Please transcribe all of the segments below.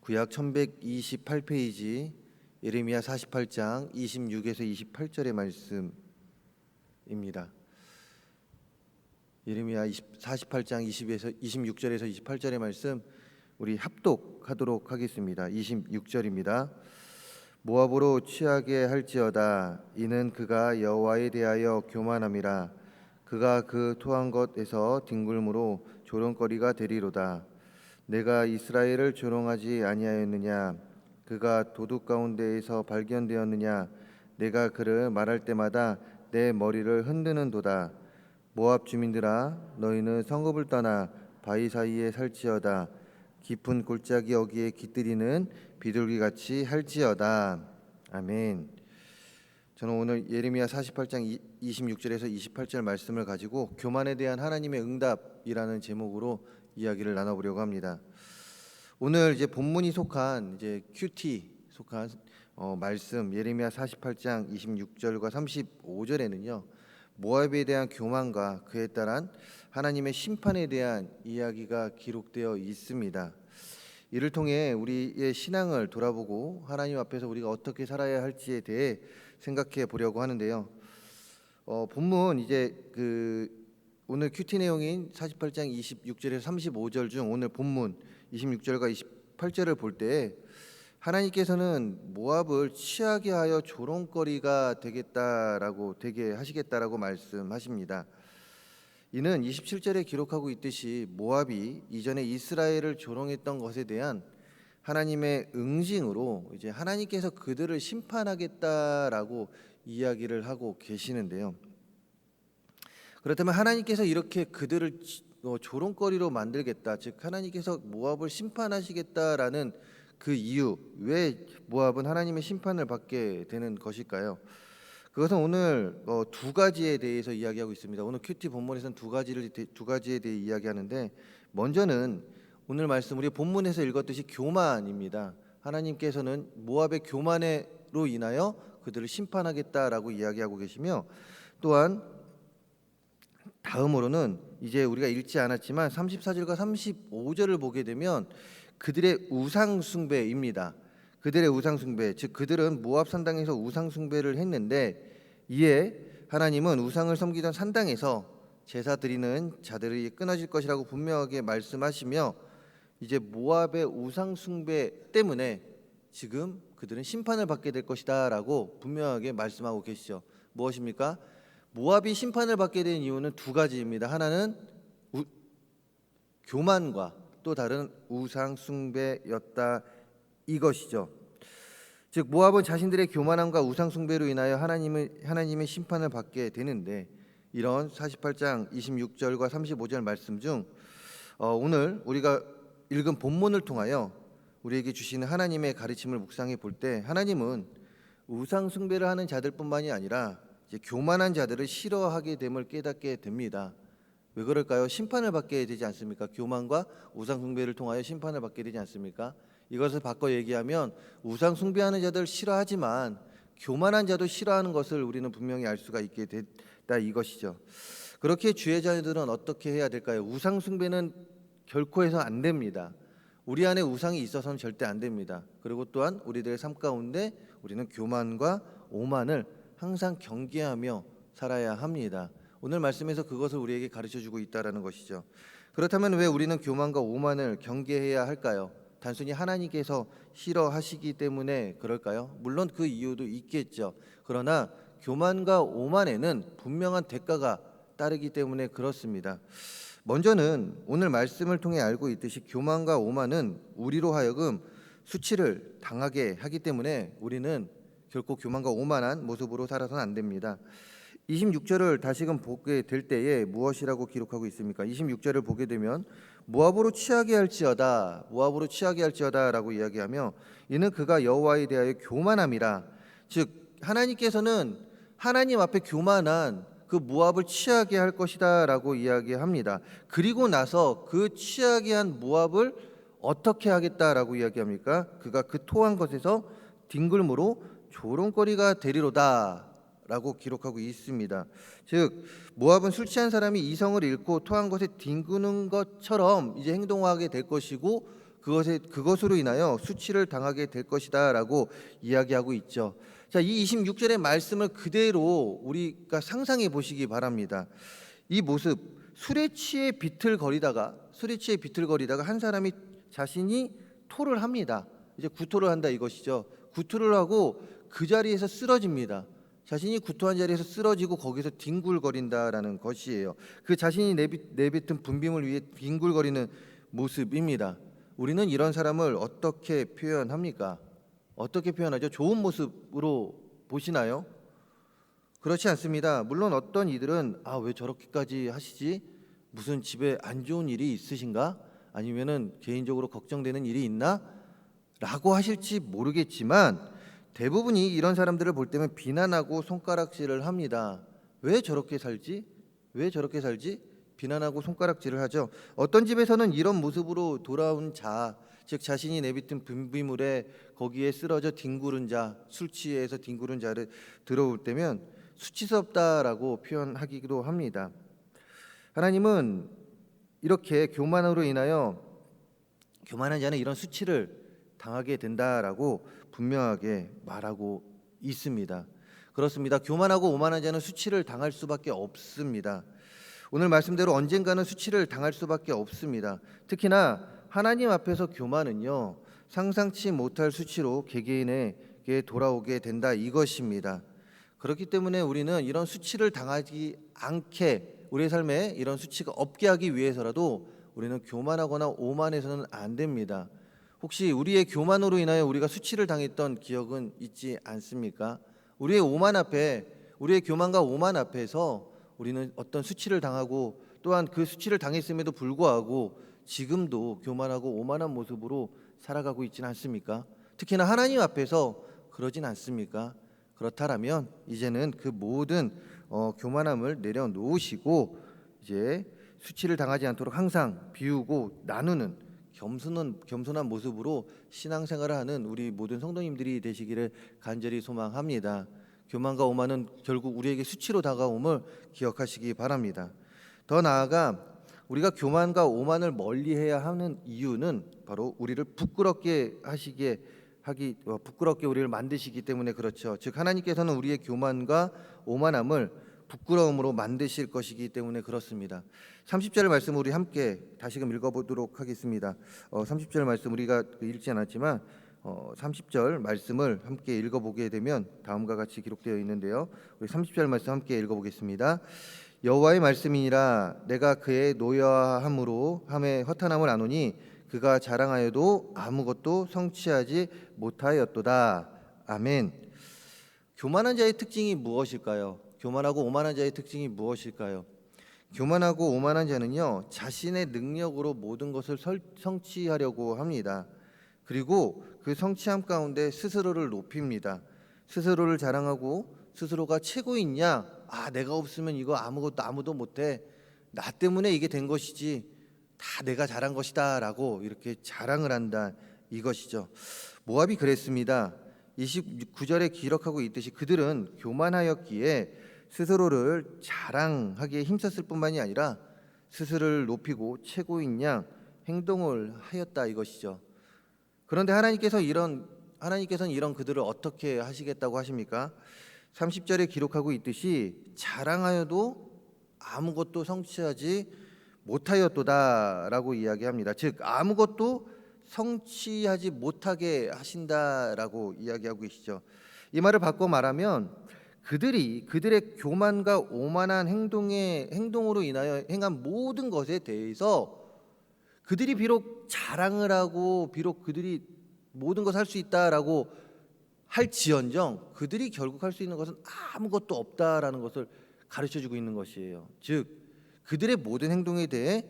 구약 1128페이지 예레미야 48장 26에서 28절의 말씀입니다. 예레미야 20, 48장 20에서 26절에서 28절의 말씀 우리 합독하도록 하겠습니다. 26절입니다. 모압으로 취하게 할지어다 이는 그가 여호와에 대하여 교만함이라 그가 그 토한 것에서 뒹굴므로 조롱거리가 되리로다 내가 이스라엘을 조롱하지 아니하였느냐? 그가 도둑 가운데에서 발견되었느냐? 내가 그를 말할 때마다 내 머리를 흔드는도다. 모압 주민들아 너희는 성읍을 떠나 바위 사이에 살지어다. 깊은 골짜기 여기에 깃들이는 비둘기 같이 할지어다. 아멘. 저는 오늘 예레미야 48장 26절에서 28절 말씀을 가지고 교만에 대한 하나님의 응답이라는 제목으로 이야기를 나눠보려고 합니다. 오늘 이제 본문이 속한 이제 QT 속한 어, 말씀 예레미야 48장 26절과 35절에는요 모압에 대한 교만과 그에 따른 하나님의 심판에 대한 이야기가 기록되어 있습니다. 이를 통해 우리의 신앙을 돌아보고 하나님 앞에서 우리가 어떻게 살아야 할지에 대해 생각해 보려고 하는데요. 어, 본문 이제 그 오늘 큐티 내용인 48장 26절에서 35절 중 오늘 본문 26절과 28절을 볼 때 하나님께서는 모압을 취하게 하여 조롱거리가 되겠다라고 되게 하시겠다라고 말씀하십니다. 이는 27절에 기록하고 있듯이 모압이 이전에 이스라엘을 조롱했던 것에 대한 하나님의 응징으로 이제 하나님께서 그들을 심판하겠다라고 이야기를 하고 계시는데요. 그렇다면 하나님께서 이렇게 그들을 어, 조롱거리로 만들겠다, 즉 하나님께서 모압을 심판하시겠다라는 그 이유, 왜 모압은 하나님의 심판을 받게 되는 것일까요? 그것은 오늘 어, 두 가지에 대해서 이야기하고 있습니다. 오늘 큐티 본문에서는 두 가지를 두 가지에 대해 이야기하는데 먼저는 오늘 말씀 우리 본문에서 읽었듯이 교만입니다. 하나님께서는 모압의 교만으로 인하여 그들을 심판하겠다라고 이야기하고 계시며 또한 다음으로는 이제 우리가 읽지 않았지만 34절과 35절을 보게 되면 그들의 우상 숭배입니다. 그들의 우상 숭배, 즉 그들은 모압 산당에서 우상 숭배를 했는데 이에 하나님은 우상을 섬기던 산당에서 제사 드리는 자들이 끊어질 것이라고 분명하게 말씀하시며 이제 모압의 우상 숭배 때문에 지금 그들은 심판을 받게 될 것이다라고 분명하게 말씀하고 계시죠. 무엇입니까? 모압이 심판을 받게 된 이유는 두 가지입니다. 하나는 우, 교만과 또 다른 우상 숭배였다 이것이죠. 즉 모압은 자신들의 교만함과 우상 숭배로 인하여 하나님의 하나님의 심판을 받게 되는데 이런 48장 26절과 35절 말씀 중 어, 오늘 우리가 읽은 본문을 통하여 우리에게 주시는 하나님의 가르침을 묵상해 볼 때 하나님은 우상 숭배를 하는 자들뿐만이 아니라 교만한 자들을 싫어하게 됨을 깨닫게 됩니다. 왜 그럴까요? 심판을 받게 되지 않습니까? 교만과 우상 숭배를 통하여 심판을 받게 되지 않습니까? 이것을 바꿔 얘기하면 우상 숭배하는 자들 싫어하지만 교만한 자도 싫어하는 것을 우리는 분명히 알 수가 있게 됐다 이것이죠. 그렇게 주의 자녀들은 어떻게 해야 될까요? 우상 숭배는 결코 해서 안 됩니다. 우리 안에 우상이 있어서는 절대 안 됩니다. 그리고 또한 우리들의 삶 가운데 우리는 교만과 오만을 항상 경계하며 살아야 합니다. 오늘 말씀에서 그것을 우리에게 가르쳐 주고 있다라는 것이죠. 그렇다면 왜 우리는 교만과 오만을 경계해야 할까요? 단순히 하나님께서 싫어하시기 때문에 그럴까요? 물론 그 이유도 있겠죠. 그러나 교만과 오만에는 분명한 대가가 따르기 때문에 그렇습니다. 먼저는 오늘 말씀을 통해 알고 있듯이 교만과 오만은 우리로 하여금 수치를 당하게 하기 때문에 우리는 결코 교만과 오만한 모습으로 살아서는 안 됩니다. 26절을 다시금 보게 될 때에 무엇이라고 기록하고 있습니까? 26절을 보게 되면 모압으로 취하게 할지어다 모압으로 취하게 할지어다라고 이야기하며 이는 그가 여호와에 대하여 교만함이라 즉 하나님께서는 하나님 앞에 교만한 그 모압을 취하게 할 것이다라고 이야기합니다. 그리고 나서 그 취하게 한 모압을 어떻게 하겠다라고 이야기합니까? 그가 그 토한 것에서 뒹굴므로 조롱거리가 되리로다. 라고 기록하고 있습니다. 즉 모압은 술 취한 사람이 이성을 잃고 토한 것에 뒹구는 것처럼 이제 행동하게 될 것이고 그것에 그것으로 인하여 수치를 당하게 될 것이다라고 이야기하고 있죠. 자, 이 26절의 말씀을 그대로 우리가 상상해 보시기 바랍니다. 이 모습 술에 취해 비틀거리다가 술에 취해 비틀거리다가 한 사람이 자신이 토를 합니다. 이제 구토를 한다 이것이죠. 구토를 하고 그 자리에서 쓰러집니다. 자신이 구토한 자리에서 쓰러지고 거기서 뒹굴거린다라는 것이에요. 그 자신이 내뱉은 분빔을 위해 뒹굴거리는 모습입니다. 우리는 이런 사람을 어떻게 표현합니까? 어떻게 표현하죠? 좋은 모습으로 보시나요? 그렇지 않습니다. 물론 어떤 이들은 아 왜 저렇게까지 하시지? 무슨 집에 안 좋은 일이 있으신가? 아니면은 개인적으로 걱정되는 일이 있나? 라고 하실지 모르겠지만 대부분이 이런 사람들을 볼 때면 비난하고 손가락질을 합니다. 왜 저렇게 살지? 왜 저렇게 살지? 비난하고 손가락질을 하죠. 어떤 집에서는 이런 모습으로 돌아온 자, 즉 자신이 내비튼 분비물에 거기에 쓰러져 뒹구른 자, 술 취해서 뒹구른 자를 들어올 때면 수치스럽다라고 표현하기도 합니다. 하나님은 이렇게 교만으로 인하여 교만한 자는 이런 수치를 당하게 된다라고 분명하게 말하고 있습니다. 그렇습니다. 교만하고 오만한 자는 수치를 당할 수밖에 없습니다. 오늘 말씀대로 언젠가는 수치를 당할 수밖에 없습니다. 특히나 하나님 앞에서 교만은요 상상치 못할 수치로 개개인에게 돌아오게 된다 이것입니다. 그렇기 때문에 우리는 이런 수치를 당하지 않게 우리의 삶에 이런 수치가 없게 하기 위해서라도 우리는 교만하거나 오만해서는 안 됩니다. 혹시 우리의 교만으로 인하여 우리가 수치를 당했던 기억은 있지 않습니까? 우리의 오만 앞에 우리의 교만과 오만 앞에서 우리는 어떤 수치를 당하고 또한 그 수치를 당했음에도 불구하고 지금도 교만하고 오만한 모습으로 살아가고 있지는 않습니까? 특히나 하나님 앞에서 그러진 않습니까? 그렇다라면 이제는 그 모든 어, 교만함을 내려놓으시고 이제 수치를 당하지 않도록 항상 비우고 나누는 겸손한 겸손한 모습으로 신앙생활을 하는 우리 모든 성도님들이 되시기를 간절히 소망합니다. 교만과 오만은 결국 우리에게 수치로 다가옴을 기억하시기 바랍니다. 더 나아가 우리가 교만과 오만을 멀리해야 하는 이유는 바로 우리를 부끄럽게 하시게 하기 어, 부끄럽게 우리를 만드시기 때문에 그렇죠. 즉 하나님께서는 우리의 교만과 오만함을 부끄러움으로 만드실 것이기 때문에 그렇습니다. 30절 말씀 우리 함께 다시금 읽어보도록 하겠습니다. 어, 30절 말씀 우리가 읽지 않았지만 어, 30절 말씀을 함께 읽어보게 되면 다음과 같이 기록되어 있는데요. 우리 30절 말씀 함께 읽어보겠습니다. 여호와의 말씀이니라 내가 그의 노여함으로 함에 허탄함을 아노니 그가 자랑하여도 아무것도 성취하지 못하였도다. 아멘. 교만한 자의 특징이 무엇일까요? 교만하고 오만한 자의 특징이 무엇일까요? 교만하고 오만한 자는요 자신의 능력으로 모든 것을 설, 성취하려고 합니다. 그리고 그 성취함 가운데 스스로를 높입니다. 스스로를 자랑하고 스스로가 최고이냐? 아 내가 없으면 이거 아무것도 아무도 못해. 나 때문에 이게 된 것이지. 다 내가 잘한 것이다라고 이렇게 자랑을 한다 이것이죠. 모압이 그랬습니다. 29절에 기록하고 있듯이 그들은 교만하였기에 스스로를 자랑하기에 힘썼을 뿐만이 아니라 스스로를 높이고 최고인 양 행동을 하였다 이것이죠. 그런데 하나님께서 이런 하나님께서는 이런 그들을 어떻게 하시겠다고 하십니까? 30절에 기록하고 있듯이 자랑하여도 아무것도 성취하지 못하였도다라고 이야기합니다. 즉 아무것도 성취하지 못하게 하신다라고 이야기하고 계시죠. 이 말을 바꿔 말하면 그들이 그들의 교만과 오만한 행동의 행동으로 인하여 행한 모든 것에 대해서 그들이 비록 자랑을 하고 비록 그들이 모든 것을 할 수 있다라고 할지언정 그들이 결국 할 수 있는 것은 아무것도 없다라는 것을 가르쳐 주고 있는 것이에요. 즉 그들의 모든 행동에 대해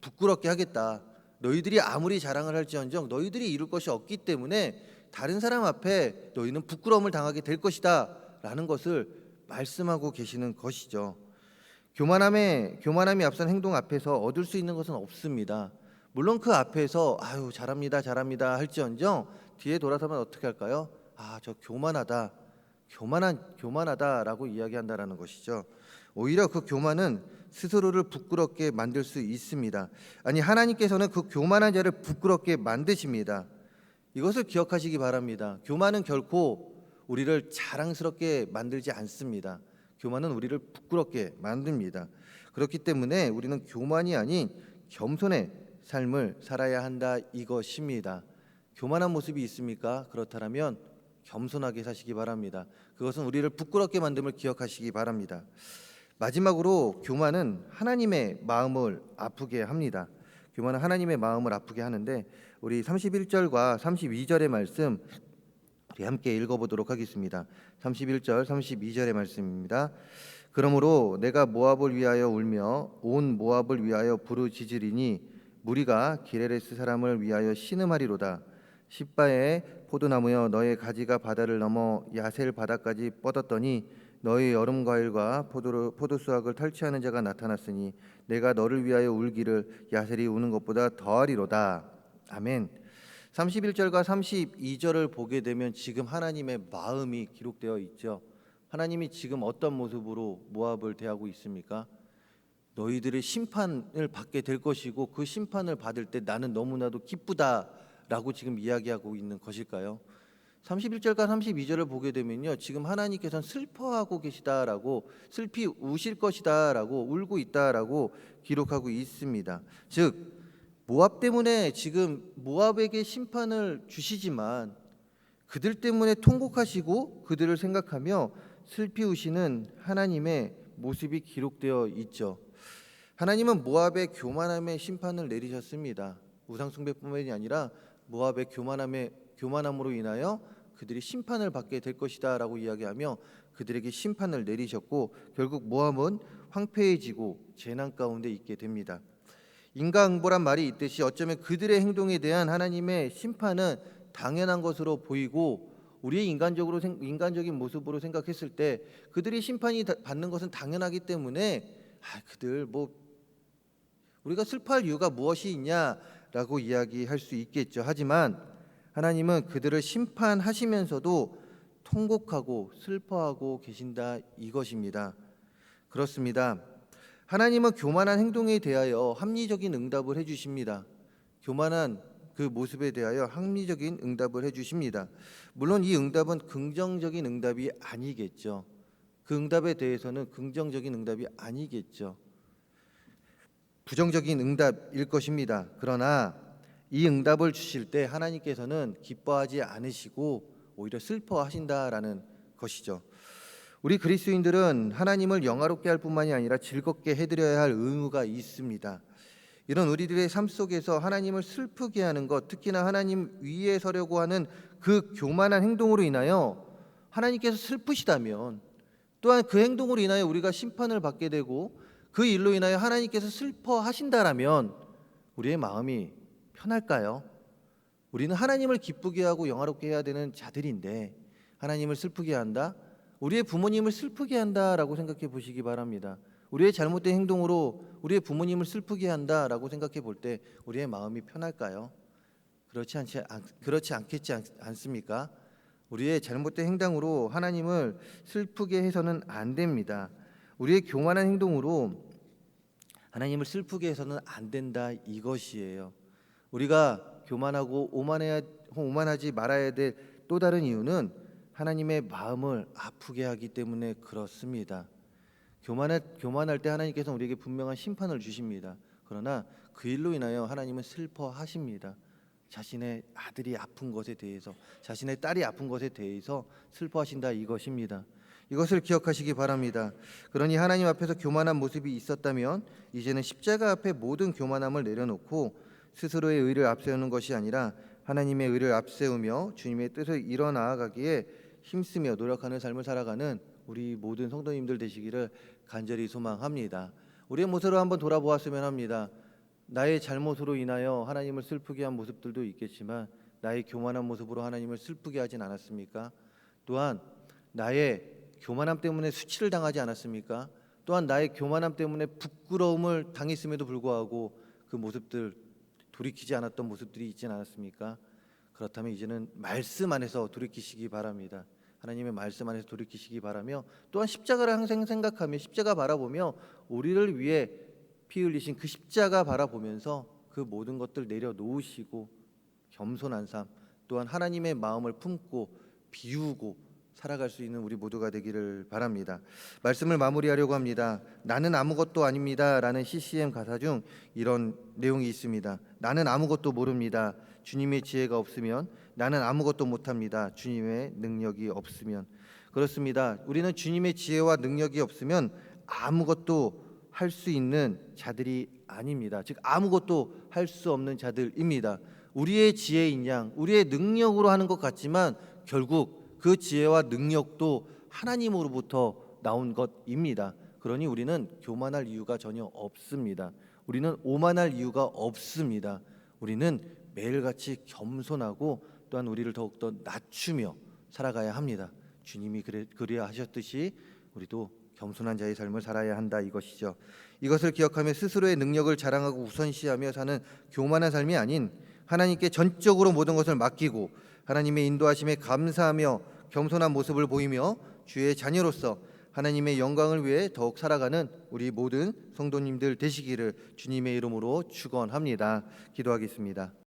부끄럽게 하겠다. 너희들이 아무리 자랑을 할지언정 너희들이 이룰 것이 없기 때문에 다른 사람 앞에 너희는 부끄러움을 당하게 될 것이다. 라는 것을 말씀하고 계시는 것이죠. 교만함에 교만함이 앞선 행동 앞에서 얻을 수 있는 것은 없습니다. 물론 그 앞에서 아유 잘합니다 잘합니다 할지언정 뒤에 돌아서면 어떻게 할까요? 아 저 교만하다 교만한 교만하다라고 이야기한다라는 것이죠. 오히려 그 교만은 스스로를 부끄럽게 만들 수 있습니다. 아니 하나님께서는 그 교만한 자를 부끄럽게 만드십니다. 이것을 기억하시기 바랍니다. 교만은 결코 우리를 자랑스럽게 만들지 않습니다. 교만은 우리를 부끄럽게 만듭니다. 그렇기 때문에 우리는 교만이 아닌 겸손의 삶을 살아야 한다 이것입니다. 교만한 모습이 있습니까? 그렇다면 겸손하게 사시기 바랍니다. 그것은 우리를 부끄럽게 만듦을 기억하시기 바랍니다. 마지막으로 교만은 하나님의 마음을 아프게 합니다. 교만은 하나님의 마음을 아프게 하는데 우리 31절과 32절의 말씀 우리 함께 읽어보도록 하겠습니다. 31절, 32절의 말씀입니다. 그러므로 내가 모압을 위하여 울며 온 모압을 위하여 부르짖으리니 무리가 기레레스 사람을 위하여 신음하리로다. 십바의 포도나무여 너의 가지가 바다를 넘어 야셀 바다까지 뻗었더니 너의 여름 과일과 포도 포도 수확을 탈취하는 자가 나타났으니 내가 너를 위하여 울기를 야셀이 우는 것보다 더하리로다. 아멘. 31절과 32절을 보게 되면 지금 하나님의 마음이 기록되어 있죠. 하나님이 지금 어떤 모습으로 모압을 대하고 있습니까? 너희들의 심판을 받게 될 것이고 그 심판을 받을 때 나는 너무나도 기쁘다라고 지금 이야기하고 있는 것일까요? 31절과 32절을 보게 되면요. 지금 하나님께서는 슬퍼하고 계시다라고 슬피 우실 것이다라고 울고 있다라고 기록하고 있습니다. 즉 모압 때문에 지금 모압에게 심판을 주시지만 그들 때문에 통곡하시고 그들을 생각하며 슬피 우시는 하나님의 모습이 기록되어 있죠. 하나님은 모압의 교만함의 심판을 내리셨습니다. 우상 숭배뿐만이 아니라 모압의 교만함의 교만함으로 인하여 그들이 심판을 받게 될 것이다라고 이야기하며 그들에게 심판을 내리셨고 결국 모압은 황폐해지고 재난 가운데 있게 됩니다. 인간보란 말이 있듯이 어쩌면 그들의 행동에 대한 하나님의 심판은 당연한 것으로 보이고 우리의 인간적으로 생- 인간적인 모습으로 생각했을 때 그들이 심판이 다- 받는 것은 당연하기 때문에 아, 그들 뭐 우리가 슬퍼할 이유가 무엇이 있냐라고 이야기할 수 있겠죠. 하지만 하나님은 그들을 심판하시면서도 통곡하고 슬퍼하고 계신다 이것입니다. 그렇습니다. 하나님은 교만한 행동에 대하여 합리적인 응답을 해 주십니다. 교만한 그 모습에 대하여 합리적인 응답을 해 주십니다. 물론 이 응답은 긍정적인 응답이 아니겠죠. 그 응답에 대해서는 긍정적인 응답이 아니겠죠. 부정적인 응답일 것입니다. 그러나 이 응답을 주실 때 하나님께서는 기뻐하지 않으시고 오히려 슬퍼하신다라는 것이죠. 우리 그리스도인들은 하나님을 영화롭게 할 뿐만이 아니라 즐겁게 해드려야 할 의무가 있습니다. 이런 우리들의 삶 속에서 하나님을 슬프게 하는 것, 특히나 하나님 위에 서려고 하는 그 교만한 행동으로 인하여 하나님께서 슬프시다면 또한 그 행동으로 인하여 우리가 심판을 받게 되고 그 일로 인하여 하나님께서 슬퍼하신다라면 우리의 마음이 편할까요? 우리는 하나님을 기쁘게 하고 영화롭게 해야 되는 자들인데 하나님을 슬프게 한다? 우리의 부모님을 슬프게 한다라고 생각해 보시기 바랍니다. 우리의 잘못된 행동으로 우리의 부모님을 슬프게 한다라고 생각해 볼 때 우리의 마음이 편할까요? 그렇지 않지 않, 그렇지 않겠지 않, 않습니까? 우리의 잘못된 행동으로 하나님을 슬프게 해서는 안 됩니다. 우리의 교만한 행동으로 하나님을 슬프게 해서는 안 된다 이것이에요. 우리가 교만하고 오만해야 오만하지 말아야 될 또 다른 이유는 하나님의 마음을 아프게 하기 때문에 그렇습니다. 교만할 교만할 때 하나님께서 우리에게 분명한 심판을 주십니다. 그러나 그 일로 인하여 하나님은 슬퍼하십니다. 자신의 아들이 아픈 것에 대해서 자신의 딸이 아픈 것에 대해서 슬퍼하신다 이것입니다. 이것을 기억하시기 바랍니다. 그러니 하나님 앞에서 교만한 모습이 있었다면 이제는 십자가 앞에 모든 교만함을 내려놓고 스스로의 의를 앞세우는 것이 아니라 하나님의 의를 앞세우며 주님의 뜻을 이뤄 나아가기에 힘쓰며 노력하는 삶을 살아가는 우리 모든 성도님들 되시기를 간절히 소망합니다. 우리의 모습을 한번 돌아보았으면 합니다. 나의 잘못으로 인하여 하나님을 슬프게 한 모습들도 있겠지만 나의 교만한 모습으로 하나님을 슬프게 하진 않았습니까? 또한 나의 교만함 때문에 수치를 당하지 않았습니까? 또한 나의 교만함 때문에 부끄러움을 당했음에도 불구하고 그 모습들 돌이키지 않았던 모습들이 있지 않았습니까? 그렇다면 이제는 말씀 안에서 돌이키시기 바랍니다. 하나님의 말씀 안에서 돌이키시기 바라며 또한 십자가를 항상 생각하며 십자가 바라보며 우리를 위해 피 흘리신 그 십자가 바라보면서 그 모든 것들 내려놓으시고 겸손한 삶 또한 하나님의 마음을 품고 비우고 살아갈 수 있는 우리 모두가 되기를 바랍니다. 말씀을 마무리하려고 합니다. 나는 아무것도 아닙니다라는 CCM 가사 중 이런 내용이 있습니다. 나는 아무것도 모릅니다. 주님의 지혜가 없으면 나는 아무것도 못합니다. 주님의 능력이 없으면 그렇습니다. 우리는 주님의 지혜와 능력이 없으면 아무것도 할 수 있는 자들이 아닙니다. 즉 아무것도 할 수 없는 자들입니다. 우리의 지혜인 양, 우리의 능력으로 하는 것 같지만 결국 그 지혜와 능력도 하나님으로부터 나온 것입니다. 그러니 우리는 교만할 이유가 전혀 없습니다. 우리는 오만할 이유가 없습니다. 우리는 매일같이 겸손하고 또한 우리를 더욱더 낮추며 살아가야 합니다. 주님이 그래, 그리야 하셨듯이 우리도 겸손한 자의 삶을 살아야 한다 이것이죠. 이것을 기억하며 스스로의 능력을 자랑하고 우선시하며 사는 교만한 삶이 아닌 하나님께 전적으로 모든 것을 맡기고 하나님의 인도하심에 감사하며 겸손한 모습을 보이며 주의 자녀로서 하나님의 영광을 위해 더욱 살아가는 우리 모든 성도님들 되시기를 주님의 이름으로 축원합니다. 기도하겠습니다.